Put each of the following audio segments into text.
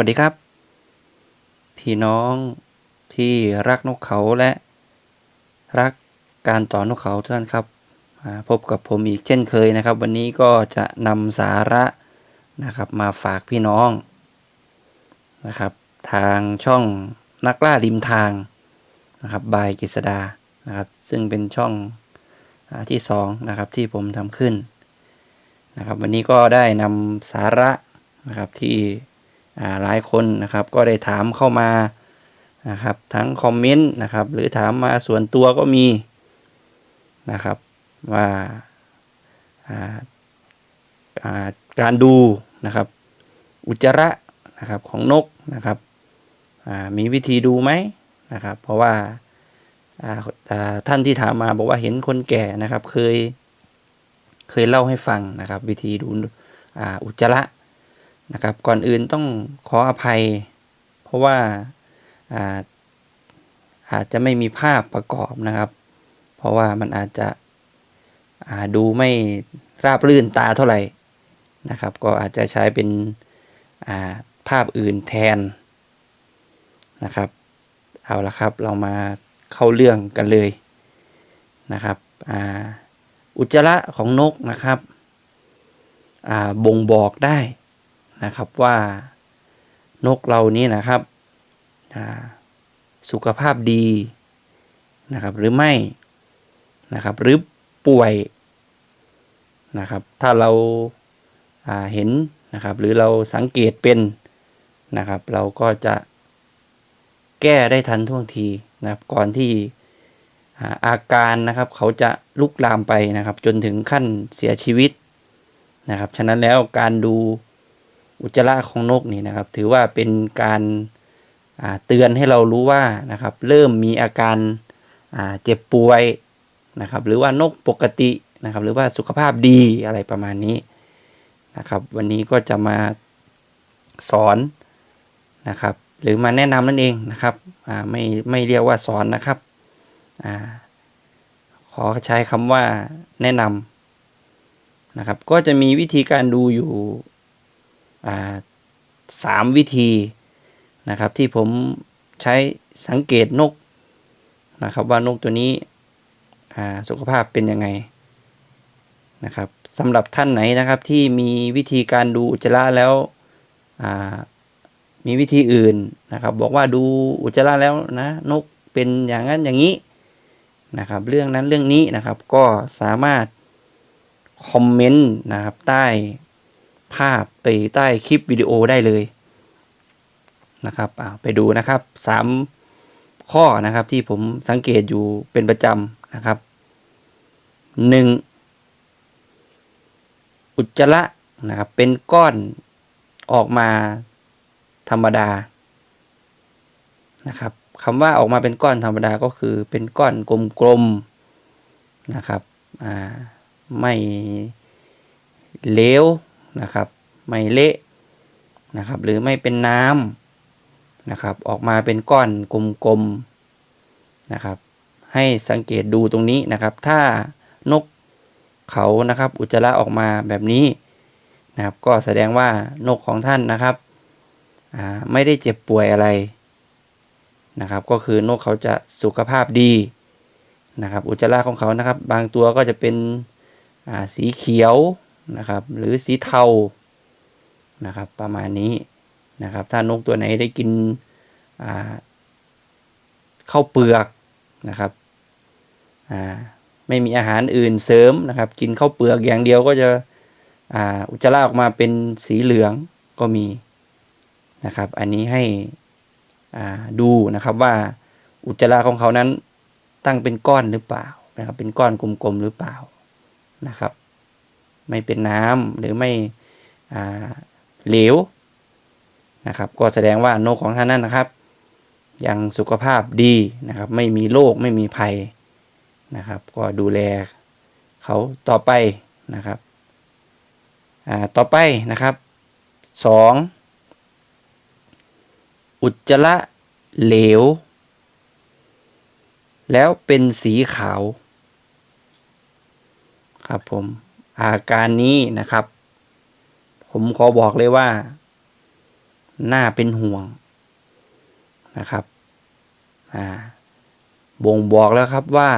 วัสดีครับ พี่น้องที่รักนกเขาและรักการต่อนกเขาทุกท่านครับพบกับผมอีกเช่นเคยนะครับ วันนี้ก็จะนำสาระนะครับมาฝากพี่น้องนะครับ ทางช่องนักล่าริมทางนะครับบายกฤษดานะครับซึ่งเป็นช่องอที่สองนะครับที่ผมทำขึ้นนะครับ วันนี้ก็ได้นำสาระนะครับที่ หลายคนนะครับก็ได้ถามเข้ามานะครับทั้งคอมเมนต์นะครับหรือถามมาส่วนตัวก็มีนะครับว่าาาการดูนะครับอุจจาระนะครับของนกนะครับมีวิธีดูไหมนะครับ เพราะว่าาาท่านที่ถามมาบอกว่าเห็นคนแก่นะครับเคยเคยเล่าให้ฟังนะครับ วิธีดูอ,อุจจาระ นะครับ ก่อนอื่นต้องขออภัย เพราะว่าอาอาจจะไม่มีภาพประกอบนะครับ เพราะว่ามันอาจจะาดูไม่ราบรื่นตาเท่าไหร่นะครับ ก็อาจจะใช้เป็นาภาพอื่นแทนนะครับ เอาละครับเรามาเข้าเรื่องกันเลยนะครับออุจจาระของนกนะครับบ่งบอกได้ นะครับว่านกเรานี้นะครับสุขภาพดีนะครับหรือไม่นะครับหรือป่วยนะครับถ้าเราาเห็นนะครับหรือเราสังเกตเป็นนะครับเราก็จะแก้ได้ทันท่วงทีนะครับก่อนที่อาอาการนะครับเขาจะลุกลามไปนะครับจนถึงขั้นเสียชีวิตนะครับฉะนั้นแล้วการดู อุจจาระของนกนี่นะครับ ถือว่าเป็นการาเตือนให้เรารู้ว่านะครับ เริ่มมีอาการาเจ็บป่วยนะครับ หรือว่านกปกตินะครับ หรือว่าสุขภาพดีอะไรประมาณนี้นะครับ วันนี้ก็จะมาสอนนะครับ หรือมาแนะนำนั่นเองนะครับไม่ไม่เรียกว่าสอนนะครับอขอใช้คำว่าแนะนำนะครับ ก็จะมีวิธีการดูอยู่ สามวิธีนะครับที่ผมใช้สังเกตนกนะครับว่านกตัวนี้สุขภาพเป็นยังไงนะครับสำหรับท่านไหนนะครับที่มีวิธีการดูอุจจาระแล้วมีวิธีอื่นนะครับ บอกว่าดูอุจจาระแล้วนะนกเป็นอย่างนั้นอย่างนี้นะครับ เรื่องนั้นเรื่องนี้นะครับก็สามารถคอมเมนต์นะครับใต้ ภาพไปใต้คลิปวิดีโอได้เลยนะครับไปดูนะครับสามข้อนะครับที่ผมสังเกตอยู่เป็นประจำนะครับหนึ่งอุจจาระนะครับเป็นก้อนออกมาธรรมดานะครับคำว่าออกมาเป็นก้อนธรรมดาก็คือเป็นก้อนกลมๆนะครับไม่เลว นะครับ ไม่เละนะครับ หรือไม่เป็นน้ำนะครับ ออกมาเป็นก้อนกลมๆนะครับ ให้สังเกตดูตรงนี้นะครับ ถ้านกเขานะครับ อุจจาระออกมาแบบนี้นะครับ ก็แสดงว่านกของท่านนะครับไม่ได้เจ็บป่วยอะไรนะครับ ก็คือนกเขาจะสุขภาพดีนะครับ อุจจาระของเขานะครับ บางตัวก็จะเป็นสีเขียว นะครับ หรือสีเทานะครับ ประมาณนี้นะครับ ถ้านกตัวไหนได้กินข้าวเปลือกนะครับไม่มีอาหารอื่นเสริมนะครับ กินข้าวเปลือกอย่างเดียวก็จะอุจจาระออกมาเป็นสีเหลืองก็มีนะครับ อันนี้ให้ดูนะครับว่าอุจจาระของเขานั้นตั้งเป็นก้อนหรือเปล่านะครับ เป็นก้อนกลมๆหรือเปล่านะครับ ไม่เป็นน้ำหรือไม่เหลวนะครับ ก็แสดงว่านกของท่านนั้นนะครับ ยังสุขภาพดีนะครับ ไม่มีโรคไม่มีภัยนะครับ ก็ดูแลเขาต่อไปนะครับต่อไปนะครับสองอุจจาระเหลว แล้วเป็นสีขาว ครับผม อาการนี้นะครับ ผมขอบอกเลยว่า น่าเป็นห่วงนะครับอ่าบ่งบอกแล้วครับว่า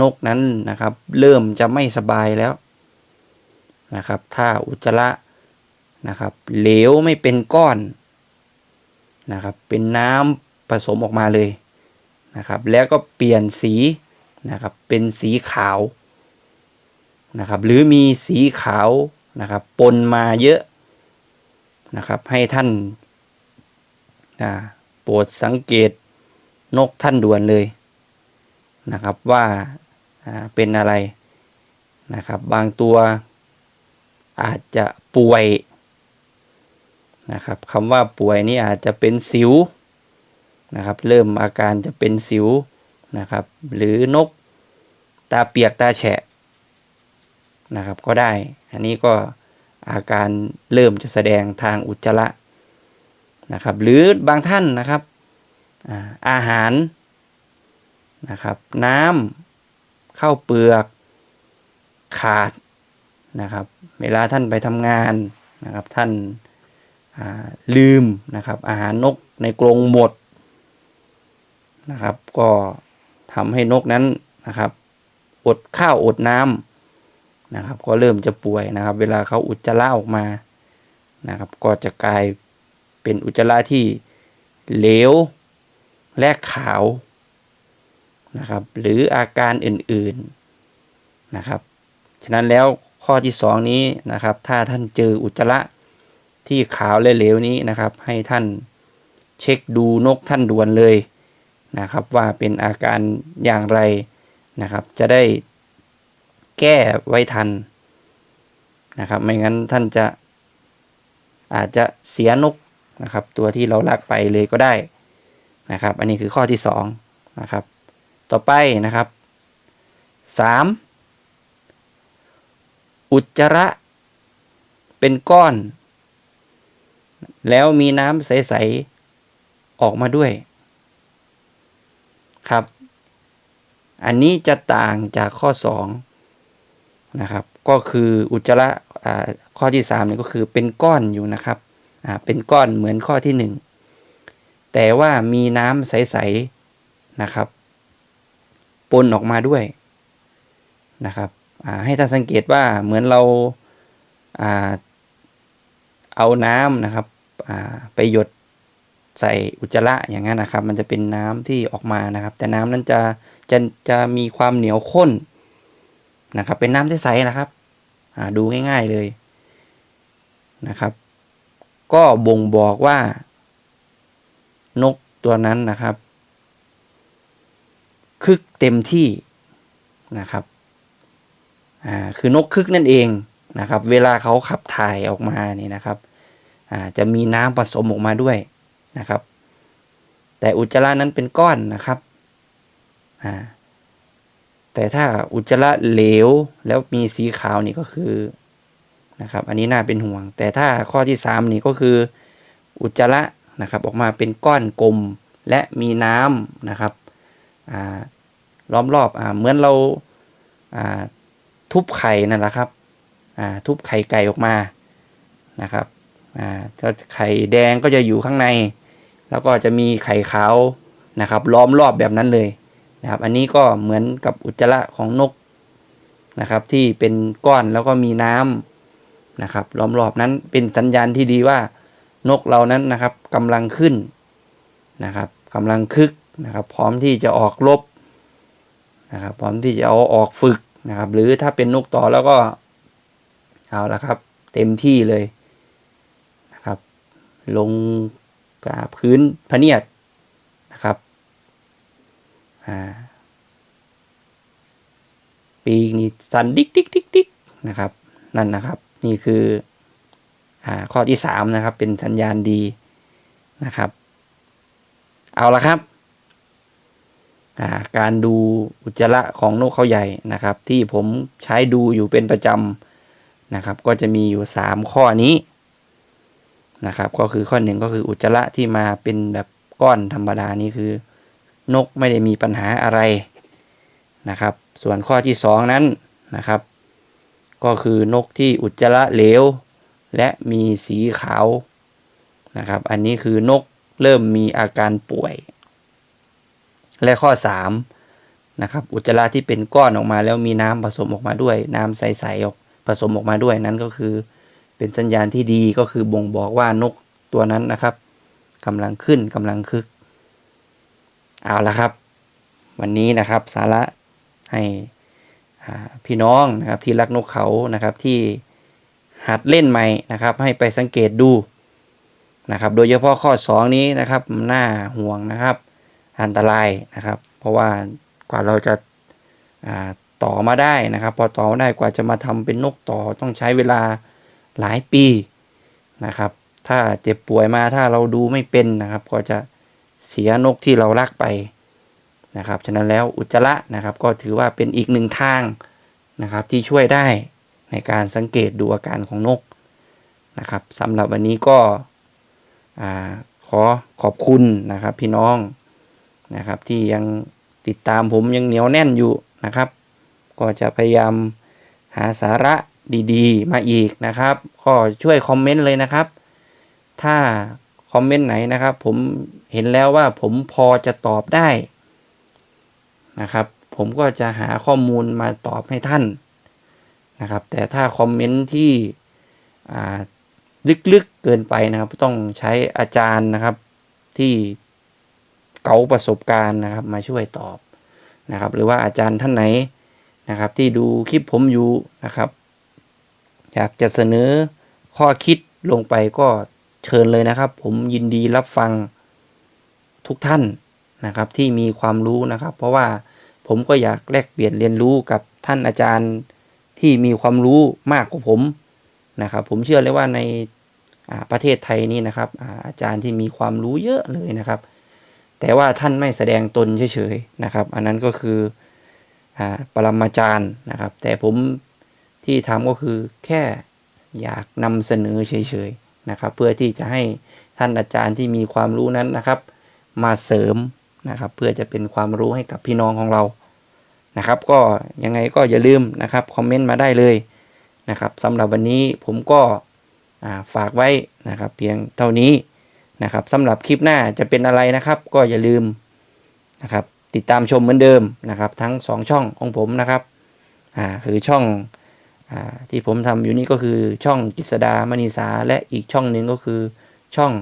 นกนั้นนะครับ เริ่มจะไม่สบายแล้วนะครับ ถ้าอุจจาระนะครับ เหลวไม่เป็นก้อนนะครับ เป็นน้ำผสมออกมาเลยนะครับ แล้วก็เปลี่ยนสีนะครับ เป็นสีขาว นะครับ หรือมีสีขาวนะครับ ปนมาเยอะนะครับ ให้ท่านอ่าโปรดสังเกตนกท่านด่วนเลยนะครับว่าเป็นอะไรนะครับ บางตัวอาจจะป่วยนะครับคำว่าป่วยนี่อาจจะเป็นสิวนะครับ เริ่มอาการจะเป็นสิวนะครับ หรือนกตาเปียกตาแฉะ นะครับก็ได้ อันนี้ก็อาการเริ่มจะแสดงทางอุจจาระนะครับ หรือบางท่านนะครับอาหารนะครับน้ำข้าวเปลือกขาดนะครับ เวลาท่านไปทำงานนะครับท่านาลืมนะครับ อาหารนกในกรงหมดนะครับ ก็ทำให้นกนั้นนะครับ อดข้าวอดน้ำ นะครับ ก็เริ่มจะป่วยนะครับ เวลาเขาอุจจาระออกมานะครับ ก็จะกลายเป็นอุจจาระที่เหลวและขาวนะครับ หรืออาการอื่นๆนะครับ ฉะนั้นแล้วข้อที่สองนี้นะครับ ถ้าท่านเจออุจจาระที่ขาวและเหลวนี้นะครับ ให้ท่านเช็คดูนกท่านด่วนเลยนะครับ ว่าเป็นอาการอย่างไรนะครับ จะได้ แก้ไว้ทันนะครับ ไม่งั้นท่านจะอาจจะเสียนกนะครับ ตัวที่เราลักไปเลยก็ได้นะครับ อันนี้คือข้อที่สองนะครับ ต่อไปนะครับสามอุจจาระเป็นก้อน แล้วมีน้ำใส ๆ ออกมาด้วยครับ อันนี้จะต่างจากข้อ 2 นะครับ ก็คืออุจจาระอ่าข้อที่3นี่ก็คือเป็นก้อนอยู่นะครับอ่าเป็นก้อนเหมือนข้อที่ 1 แต่ว่ามีน้ำใสๆนะครับ ปนออกมาด้วยนะครับอ่าให้ท่านสังเกตว่าเหมือนเราอ่าเอาน้ำนะครับอ่าไปหยดใส่อุจจาระอย่างนั้นนะครับ มันจะเป็นน้ำที่ออกมานะครับ แต่น้ำนั้นจะจะจะมีความเหนียวข้น นะครับ เป็นน้ำใสๆนะครับอ่าดูง่ายๆเลยนะครับ ก็บ่งบอกว่า นกตัวนั้นนะครับคึกเต็มที่นะครับอ่าคือนกคึกนั่นเองนะครับ เวลาเขาขับถ่ายออกมานี่นะครับอ่าจะมีน้ำผสมออกมาด้วยนะครับ แต่อุจจาระนั้นเป็นก้อนนะครับอ่า แต่ถ้าอุจจาระเหลวแล้วมีสีขาวนี่ก็คือนะครับ อันนี้น่าเป็นห่วง แต่ถ้าข้อที่สามนี่ก็คืออุจจาระนะครับ ออกมาเป็นก้อนกลมและมีน้ำนะครับอ่าล้อมรอบอ่าเหมือนเราอ่าทุบไข่นั่นแหละครับอ่าทุบไข่ไก่ออกมานะครับอ่าถ้าไข่แดงก็จะอยู่ข้างใน แล้วก็จะมีไข่ขาวนะครับ ล้อมรอบแบบนั้นเลย นะครับ อันนี้ก็เหมือนกับอุจจาระของนกนะครับ ที่เป็นก้อนแล้วก็มีน้ำนะครับล้อมรอบนั้นเป็นสัญญาณที่ดีว่านกเรานั้นนะครับกำลังขึ้นนะครับกำลังคึกนะครับ พร้อมที่จะออกรบนะครับ พร้อมที่จะเอาออกฝึกนะครับ หรือถ้าเป็นนกต่อแล้วก็เอาละครับ เต็มที่เลยนะครับ ลงกับพื้นพเนียดนะครับ ปีกนี่สั่นดิกดิกดิกดิกนะครับ นั่นนะครับ นี่คืออข้อที่สามนะครับ เป็นสัญญาณดีนะครับ เอาละครับ การดูอุจจาระของนกเขาใหญ่นะครับ ที่ผมใช้ดูอยู่เป็นประจำนะครับ ก็จะมีอยู่สามข้อนี้นะครับ ก็คือข้อหนึ่งก็คืออุจจาระที่มาเป็นแบบก้อนธรรมดานี่คือ นกไม่ได้มีปัญหาอะไรนะครับ ส่วนข้อที่สองนั้นนะครับ ก็คือนกที่อุจจาระเหลว และมีสีขาวนะครับ อันนี้คือนกเริ่มมีอาการป่วย และข้อ3นะครับอุจจาระที่เป็นก้อนออกมาแล้วมีน้ำผสมออกมาด้วย น้ำใสๆออกผสมออกมาด้วยนั้นก็คือ เป็นสัญญาณที่ดีก็คือบ่งบอกว่านกตัวนั้นนะครับกำลังขึ้นกำลังคึก เอาละครับ วันนี้นะครับสาระให้พี่น้องนะครับที่รักนกเขานะครับที่หัดเล่นใหม่นะครับ ให้ไปสังเกตดูนะครับ โดยเฉพาะข้อ 2 นี้นะครับน่าห่วงนะครับ อันตรายนะครับ เพราะว่ากว่าเราจะาต่อมาได้นะครับ พอต่อมาได้กว่าจะมาทำเป็นนกต่อต้องใช้เวลาหลายปีนะครับ ถ้าเจ็บป่วยมาถ้าเราดูไม่เป็นนะครับ ก็จะ เสียนกที่เรารักไปนะครับ ฉะนั้นแล้วอุจจาระนะครับก็ถือว่าเป็นอีกหนึ่งทางนะครับที่ช่วยได้ในการสังเกตดูอาการของนกนะครับสำหรับวันนี้ก็ขอขอบคุณนะครับพี่น้องนะครับที่ยังติดตามผมยังเหนียวแน่นอยู่นะครับ ก็จะพยายามหาสาระดีๆ มาอีกนะครับก็ช่วยคอมเมนต์เลยนะครับ ถ้าคอมเมนต์ไหนนะครับผม เห็นแล้วว่าผมพอจะตอบได้นะครับ ผมก็จะหาข้อมูลมาตอบให้ท่านนะครับ แต่ถ้าคอมเมนต์ที่ลึกๆเกินไปนะครับ ต้องใช้อาจารย์นะครับที่เก๋าประสบการณ์นะครับ มาช่วยตอบนะครับ หรือว่าอาจารย์ท่านไหนนะครับ ที่ดูคลิปผมอยู่นะครับ อยากจะเสนอข้อคิดลงไปก็เชิญเลยนะครับ ผมยินดีรับฟัง ทุกท่านนะครับที่มีความรู้นะครับ เพราะว่าผมก็อยากแลกเปลี่ยนเรียนรู้กับท่านอาจารย์ที่มีความรู้มากกว่าผมนะครับ ผมเชื่อเลยว่าในาประเทศไทยนี่นะครับอาอาจารย์ที่มีความรู้เยอะเลยนะครับ แต่ว่าท่านไม่แสดงตนเฉยๆนะครับ อันนั้นก็คืออ่าปรมาจารย์นะครับ แต่ผมที่ทำก็คือแค่อยากนำเสนอเฉยๆนะครับ เพื่อที่จะให้ท่านอาจารย์ที่มีความรู้นั้นนะครับ มาเสริมนะครับ เพื่อจะเป็นความรู้ให้กับพี่น้องของเรานะครับ ก็ยังไงก็อย่าลืมนะครับคอมเมนต์มาได้เลยนะครับสำหรับวันนี้ผมก็ฝากไว้นะครับ เพียงเท่านี้นะครับสำหรับคลิปหน้าจะเป็นอะไรนะครับ ก็อย่าลืมนะครับติดตามชมเหมือนเดิมนะครับ ทั้ง 2 ช่องของผมนะครับอ่าคือช่องอ่าที่ผมทำอยู่นี่ก็คือช่องกิษดามณีสาและอีกช่องหนึ่งก็คือช่อง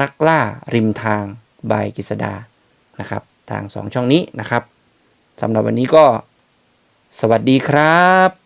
นักล่าริมทาง บายกิษดานะครับ ทาง 2 ช่องนี้นะครับสำหรับวันนี้ก็ สวัสดีครับ